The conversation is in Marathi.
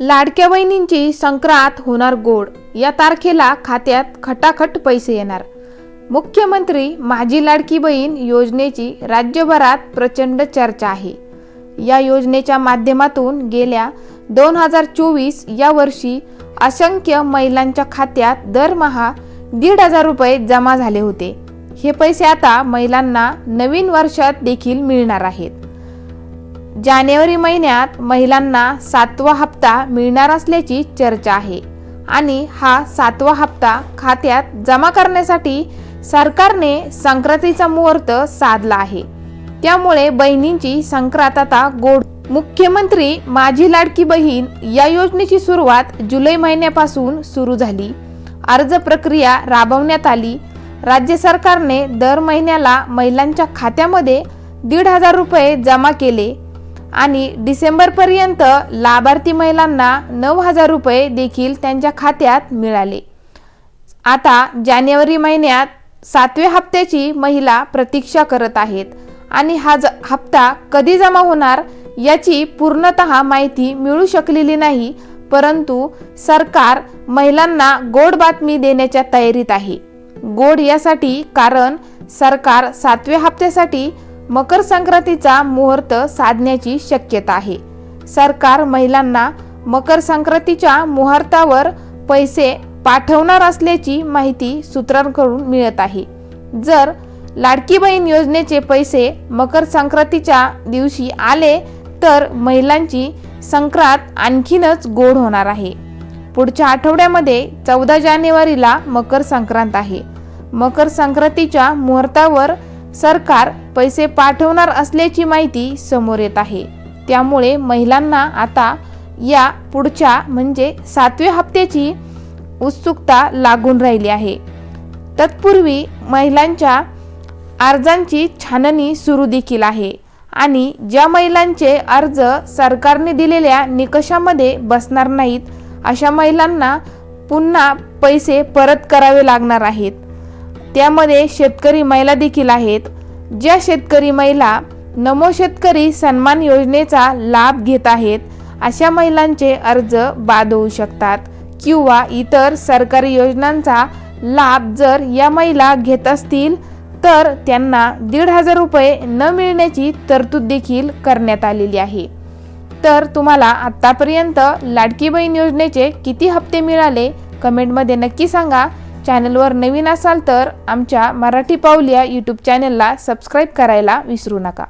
लाडक्या बहिणींची संक्रांत होणार गोड. या तारखेला खात्यात खटाखट पैसे येणार. मुख्यमंत्री माझी लाडकी बहीण योजनेची राज्यभरात प्रचंड चर्चा आहे. या योजनेच्या माध्यमातून गेल्या दोन हजार चोवीस या वर्षी असंख्य महिलांच्या खात्यात दरमहा दीड हजार रुपये जमा झाले होते. हे पैसे आता महिलांना नवीन वर्षात देखील मिळणार आहेत. जानेवारी महिन्यात महिलांना सातवा हप्ता मिळणार असल्याची चर्चा आहे. आणि हा सातवा हप्ता खात्यात जमा करण्यासाठी सरकारने संक्रांतीचा मुहूर्त साधला आहे. त्यामुळे बहिणींची संक्रांत आता गोड मुख्यमंत्री माझी लाडकी बहीण या योजनेची सुरुवात जुलै महिन्यापासून सुरू झाली. अर्ज प्रक्रिया राबवण्यात आली. राज्य सरकारने दर महिन्याला महिलांच्या खात्यामध्ये दीड हजार रुपये जमा केले. आणि डिसेंबरपर्यंत लाभार्थी महिलांना नऊ हजार रुपये देखील त्यांच्या खात्यात मिळाले. आता जानेवारी महिन्यात सातव्या हप्त्याची महिला प्रतीक्षा करत आहेत आणि हा ज हप्ता कधी जमा होणार याची पूर्णतः माहिती मिळू शकलेली नाही परंतु सरकार महिलांना गोड बातमी देण्याच्या तयारीत आहे. गोड यासाठी कारण सरकार सातव्या हप्त्यासाठी मकर संक्रांतीचा मुहूर्त साधण्याची शक्यता आहे. सरकार महिलांना मकर संक्रांतीच्या मुहूर्तावर पैसे पाठवणार असल्याची माहिती सूत्रांकडून मिळत आहे. जर लाडकी बहीण योजनेचे पैसे मकर संक्रांतीच्या दिवशी आले तर महिलांची संक्रांत आणखीनच गोड होणार आहे. पुढच्या आठवड्यामध्ये चौदा जानेवारीला मकर संक्रांत आहे. मकर संक्रांतीच्या मुहूर्तावर सरकार पैसे पाठवणार असल्याची माहिती समोर येत आहे. त्यामुळे महिलांना आता या पुढच्या म्हणजे सातव्या हप्त्याची उत्सुकता लागून राहिली आहे. तत्पूर्वी महिलांच्या अर्जांची छाननी सुरू देखील आहे आणि ज्या महिलांचे अर्ज सरकारने दिलेल्या निकषामध्ये बसणार नाहीत अशा महिलांना पुन्हा पैसे परत करावे लागणार आहेत. त्यामध्ये शेतकरी महिला देखील आहेत. ज्या शेतकरी महिला नमो शेतकरी सन्मान योजनेचा लाभ घेत आहेत अशा महिलांचे अर्ज बाद होऊ शकतात किंवा इतर सरकारी योजनांचा लाभ जर या महिला घेत असतील तर त्यांना दीड हजार रुपये न मिळण्याची तरतूद देखील करण्यात आलेली आहे. तर तुम्हाला आत्तापर्यंत लाडकी बहीण योजनेचे किती हप्ते मिळाले? कमेंटमध्ये नक्की सांगा. चॅनलवर नवीन असाल तर आमच्या मराठी पाऊल या यूट्यूब चॅनलला सबस्क्राईब करायला विसरू नका.